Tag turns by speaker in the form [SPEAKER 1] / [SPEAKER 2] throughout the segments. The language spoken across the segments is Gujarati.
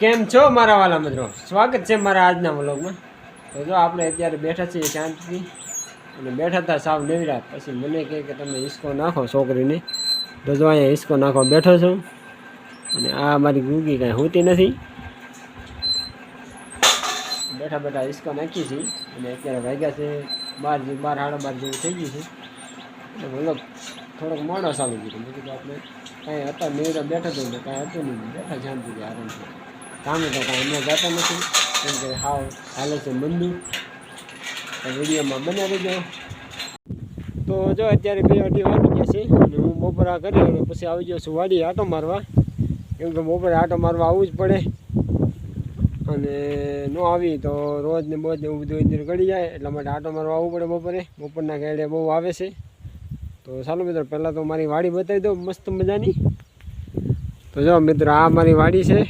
[SPEAKER 1] કેમ છો મારા વાલા મિત્રો? સ્વાગત છે મારા આજના વ્લોગમાં. તો જો આપણે અત્યારે બેઠા છીએ શાંતિથી. અને બેઠા હતા સાવ નેવરા. પછી મને કહે કે તમે હિસકો નાખો છોકરીને. તો જો અહીંયા હિસકો નાખો બેઠો છું. અને આ મારી ગુગી કાંઈ હોતી નથી. બેઠા બેઠા હિસકો નાખી છીએ અને અત્યારે વાગ્યા છે બાર બાર સાડા બાર જેવું થઈ ગયું છે. એટલે મતલબ થોડોક મોડો સારું કીધું મેં આપણે કાંઈ હતા, નેવરા બેઠા તો કાંઈ હતું નહીં. બેઠા શાંતિથી આરામથી. કામે તો કાંઈ જતા નથી. કેમ કે હાવ હાલે છે મંદુ. વિડીયોમાં બને રહેજો. તો જો અત્યારે બે અઢી વાગી ગયા છે અને હું બપોરા કરી અને પછી આવી ગયો છું વાડી આટો મારવા. કેમ કે બપોરે આટો મારવા આવવું જ પડે. અને ન આવી તો રોજ ને બોજ એવું બધું અંદર ગળી જાય, એટલા માટે આટો મારવા આવવું પડે બપોરે. બપોરના ગાડે બહુ આવે છે. તો ચાલો મિત્રો, પહેલાં તો મારી વાડી બતાવી દો મસ્ત મજાની. તો જો મિત્રો, આ મારી વાડી છે.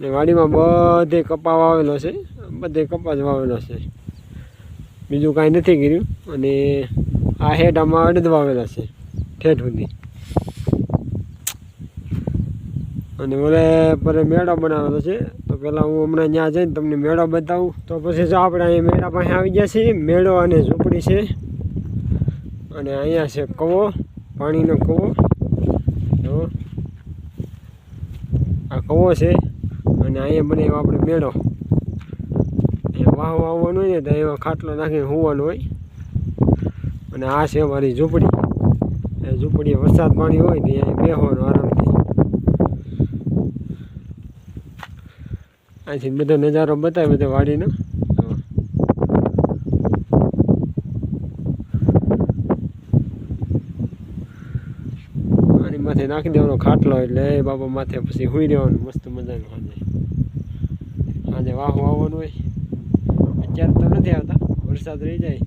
[SPEAKER 1] ને વાડીમાં બધે કપા વાવેલો છે, બધે કપા જ વાવેલો છે. બીજું કાંઈ નથી કર્યું અને આ હેઠ આમાં અડદ વાવેલા છે, ઠેઠ સુધી. અને મને પરે મેળો બનાવેલો છે, તો પહેલાં હું હમણાં ત્યાં જઈને તમને મેળો બતાવું. તો પછી જો આપણે અહીંયા મેળા પાસે આવી ગયા છીએ, મેળો અને ઝૂંપડી છે. અને અહીંયા છે કવો, પાણીનો કવો. આ કવો છે. અને અહીંયા બને એવો આપણે મેળો. અહીંયા વાહ વાવવાનું હોય ને તો એમાં ખાટલો નાખીને હોવાનું હોય. અને આ છે અમારી ઝૂંપડી. એ ઝૂંપડી વરસાદ પાણી હોય તો અહીંયા બેહવાનું આરામથી. અહીંથી બધો નજારો બતાવ્યો બધો વાડીનો જો. આની માથે નાખી દેવાનો ખાટલો એટલે એ બાબા માથે પછી હુઈ રહેવાનું, મસ્ત મજાનું સાંજે સાંજે વાહું આવવાનું હોય. અત્યારે તો નથી આવતા, વરસાદ રહી જાય.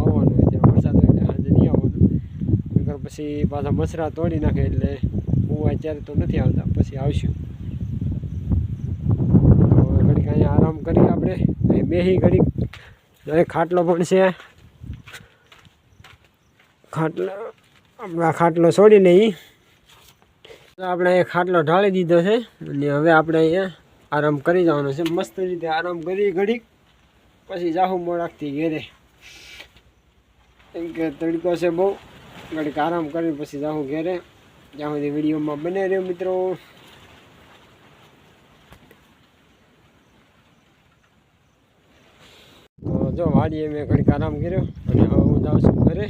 [SPEAKER 1] આવવાનું હોય ત્યારે વરસાદ એટલે સાંજે નહીં આવવાનું. નકર પછી પાછા મસરા તોડી નાખે એટલે હું અત્યારે તો નથી આવતા, પછી આવશું. તો ઘડીક અહીંયા આરામ કરીએ આપણે. બેહી ઘડીક. ખાટલો પણ છે. ખાટલો આપણે ખાટલો છોડીને આપણે અહીંયા ખાટલો ઢાળી દીધો છે અને હવે આપણે અહીંયા આરામ કરી જવાનો છે. મસ્ત રીતે આરામ કરી ઘડીક. પછી જાહું મોડાકથી ઘેરે. કેમ કે તડકો છે બહુ. ઘડીક આરામ કરી પછી જાહું ઘેરે. જ્યાં સુધી વિડીયોમાં બને રહ્યો મિત્રો. તો જો વાડીએ મેં ઘડીક આરામ કર્યો અને હવે હું જાઉં છું ઘરે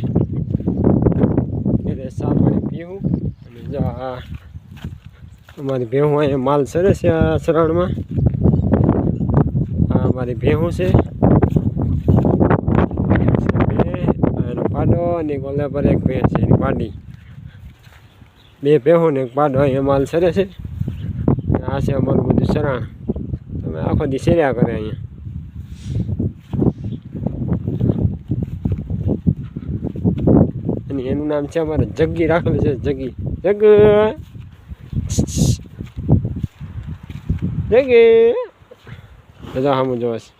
[SPEAKER 1] ચા પાણી પીવું અને જો આ અમારી ભેહું અહીંયા માલ સરે છે આ સરાણમાં આ અમારી ભેહું છે. પાડો અને ઓલા પર એક ભે છે, એની પાડી. બે ભેહું ને એક પાડો અહીંયા માલ સરે છે. આ છે અમારું બધું સરાણ તમે આખો દી સેર્યા કરે અહીંયા. અને એનું નામ છે અમારે જગ્ગી, રાખેલું છે જગ્ગી. જગ Jaga. બધા સામું જોવે છે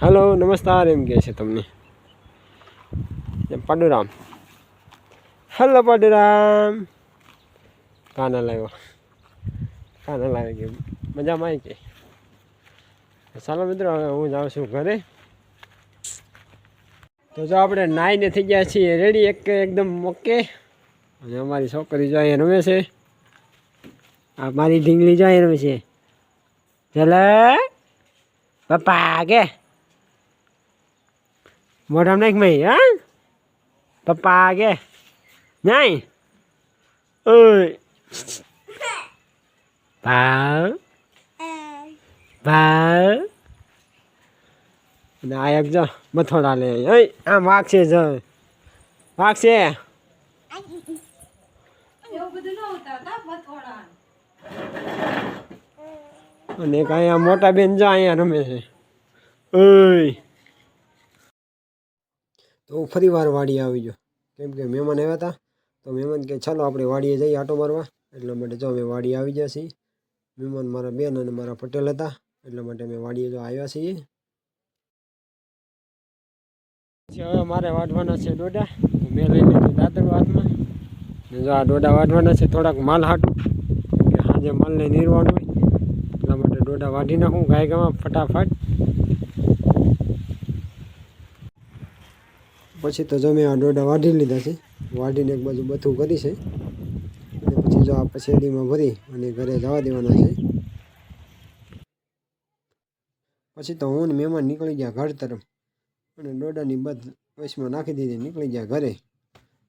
[SPEAKER 1] હાલો નમસ્કાર એમ કહે છે તમને પાડુરામ હલો પાડુરામ કાના લાવ્યો કાના લાવી ગયો મજામાં આવી કે ચાલો મિત્રો હવે હું જાઉં છું ઘરે તો જો આપણે નાઈને થઈ ગયા છીએ. રેડી એક એકદમ ઓકે અને અમારી છોકરી જો અહીંયા રમે છે. આ મારી ઢીંગલી જો અહીંયા રમે છે. ચલે પપ્પા કે મોઢામાં નાખ મહી હા? પપ્પા કે નહીં ઓય. ભાવ. ભાવ. અને આ એક જો મથોડા લે. ઓય, આમ વાગશે જો. વાગશે. અને અહીંયા મોટા બેન જા અહીંયા રમે છે. તો ફરી વાર વાડીએ આવી ગયો. કેમ કે મહેમાન આવ્યા હતા તો મહેમાન કે ચાલો આપણે વાડીએ જઈએ આટો મારવા. એટલા માટે જો અમે વાડી આવી ગયા છીએ. મહેમાન મારા બેન અને મારા પટેલ હતા. એટલા માટે અમે વાડીએ જો આવ્યા છીએ. હવે મારે વાઢવાના છે ડોડા મેં લઈ લીધું દાતર હાથમાં આ ડોડા વાઢવાના છે, થોડાક માલ હાટું, કે સાંજે માલને નીરવાનું હોય એટલા માટે ડોડા વાઢી નાખું ગાય ગામાં ફટાફટ. પછી તો જો મેં આ ડોડા વાઢી લીધા છે, વાઢીને એક બાજુ બથું કરી છે. અને પછી જો આ પછેડીમાં ભરી અને ઘરે જવા દેવાના છે. પછી તો હું મહેમાન નીકળી ગયા ઘર તરફ. અને ડોડાની બધ વચમાં નાખી દીધી, નીકળી ગયા ઘરે.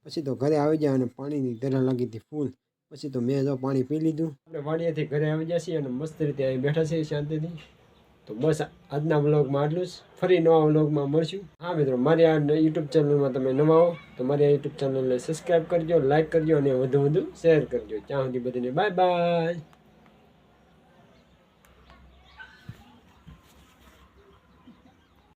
[SPEAKER 1] પછી તો ઘરે આવી જાય અને પાણીની તરહ લાગી હતી ફૂલ. પછી તો મેં જો પાણી પી લીધું. આપણે વાડિયાથી ઘરે આવી જાય છીએ અને મસ્ત રીતે અહીં બેઠા છીએ શાંતિથી. તો બસ આજના વ્લોગમાં આટલું જ. ફરી નવા વ્લોગમાં મળશું. હા મિત્રો, મારી આ યુટ્યુબ ચેનલમાં તમે નવા હો, તો મારી આ યુટ્યુબ ચેનલને સબસ્ક્રાઈબ કરજો લાઇક કરજો અને વધુ વધુ શેર કરજો. ત્યાં સુધી બધાને બાય બાય